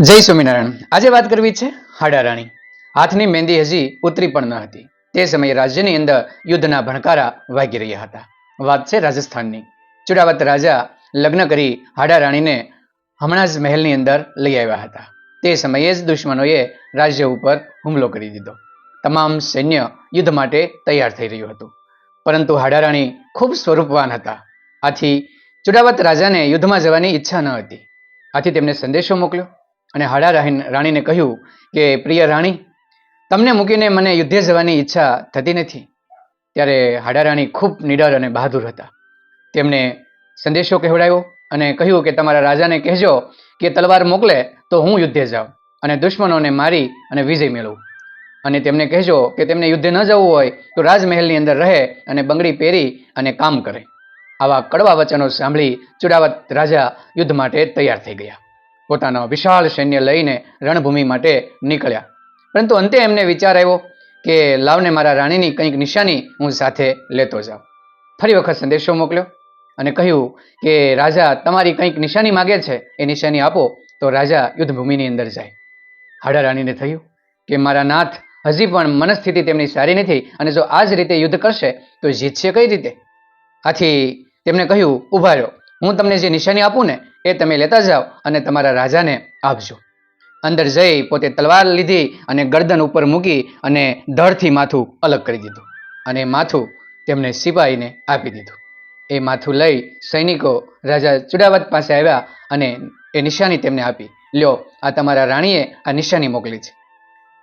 જય સ્વામિનારાયણ. આજે વાત કરવી છે હાડા રાણી. હાથની મહેંદી હજી ઉતરી પણ ન હતી. તે સમયે રાજ્યની અંદર યુદ્ધના ભણકારા વાગી રહ્યા હતા. વાત છે રાજસ્થાનની. ચુડાવત રાજા લગ્ન કરી હાડા રાણીને હમણાં જ મહેલની અંદર લઈ આવ્યા હતા. તે સમયે જ દુશ્મનોએ રાજ્ય ઉપર હુમલો કરી દીધો. તમામ સૈન્ય યુદ્ધ માટે તૈયાર થઈ રહ્યું હતું. પરંતુ હાડારાણી ખૂબ સ્વરૂપવાન હતા. આથી ચુડાવત રાજાને યુદ્ધમાં જવાની ઈચ્છા ન હતી. આથી તેમને સંદેશો મોકલ્યો. અને હાડા રાણીને કહ્યું કે, પ્રિય રાણી, તમને મૂકીને મને યુદ્ધે જવાની ઈચ્છા થતી નથી. ત્યારે હાડા રાણી ખૂબ નિડર અને બહાદુર હતા. તેમણે સંદેશો કહેવડાવ્યો અને કહ્યું કે, તમારા રાજાને કહેજો કે, તલવાર મોકલે તો હું યુદ્ધે જાઉં અને દુશ્મનોને મારી અને વિજય મેળવું. અને તેમને કહેજો કે, તેમને યુદ્ધે ન જવું હોય તો રાજમહેલની અંદર રહે અને બંગડી પહેરી અને કામ કરે. આવા કડવા વચનો સાંભળી ચુડાવત રાજા યુદ્ધ માટે તૈયાર થઈ ગયા. પોતાનો વિશાળ સૈન્ય લઈને રણભૂમિ માટે નીકળ્યા. પરંતુ અંતે એમને વિચાર આવ્યો કે લાવને મારા રાણીની કંઈક નિશાની હું સાથે લેતો જાઉં. ફરી વખત સંદેશો મોકલ્યો અને કહ્યું કે, રાજા, તમારી કંઈક નિશાની માગે છે, એ નિશાની આપો, તો રાજા યુદ્ધભૂમિની અંદર જાય. હાડા રાણીને થયું કે, મારા નાથ હજી પણ મનસ્થિતિ તેમની સારી નથી અને જો આ જ રીતે યુદ્ધ કરશે, તો જીતશે કઈ રીતે? આથી તેમણે કહ્યું ઊભા રહ્યો હું તમને જે નિશાની આપું ને, એ તમે લેતા જાઓ અને તમારા રાજાને આપજો. અંદર જઈ પોતે તલવાર લીધી અને ગરદન ઉપર મૂકી અને ધડથી માથું અલગ કરી દીધું અને માથું તેમને સિપાહીને આપી દીધું. એ માથું લઈ સૈનિકો રાજા ચુડાવત પાસે આવ્યા અને એ નિશાની તેમને આપી. લ્યો, આ તમારા રાણીએ આ નિશાની મોકલી છે.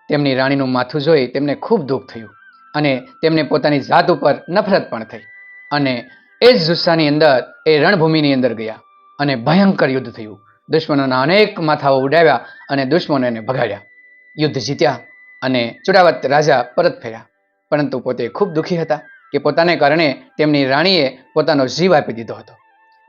તેમની રાણીનું માથું જોઈ તેમને ખૂબ દુઃખ થયું અને તેમને પોતાની જાત ઉપર નફરત પણ થઈ અને એ જ જુસ્સાની અંદર, એ રણભૂમિની અંદર ગયા અને ભયંકર યુદ્ધ થયું. દુશ્મનોના અનેક માથાઓ ઉડાવ્યા અને દુશ્મનોને ભગાડ્યા. યુદ્ધ જીત્યા અને ચુડાવત રાજા પરત ફર્યા. પરંતુ પોતે ખૂબ દુઃખી હતા કે પોતાને કારણે તેમની રાણીએ પોતાનો જીવ આપી દીધો હતો.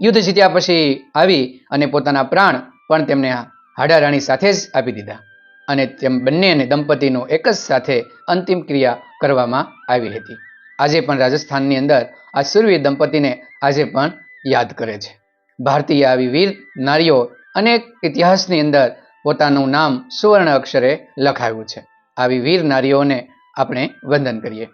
યુદ્ધ જીત્યા પછી આવી અને પોતાના પ્રાણ પણ તેમને હાડા રાણી સાથે જ આપી દીધા અને તેમ બંને દંપતીનું એક જ સાથે અંતિમ ક્રિયા કરવામાં આવી હતી. આજે પણ રાજસ્થાનની અંદર આ સુરવીર દંપતીને આજે પણ યાદ કરે છે. ભારતીય આવી વીર, નારીઓ અનેક ઇતિહાસની અંદર પોતાનું નામ સુવર્ણ અક્ષરે લખાયું છે. આવી વીર, નારીઓને આપણે વંદન કરીએ.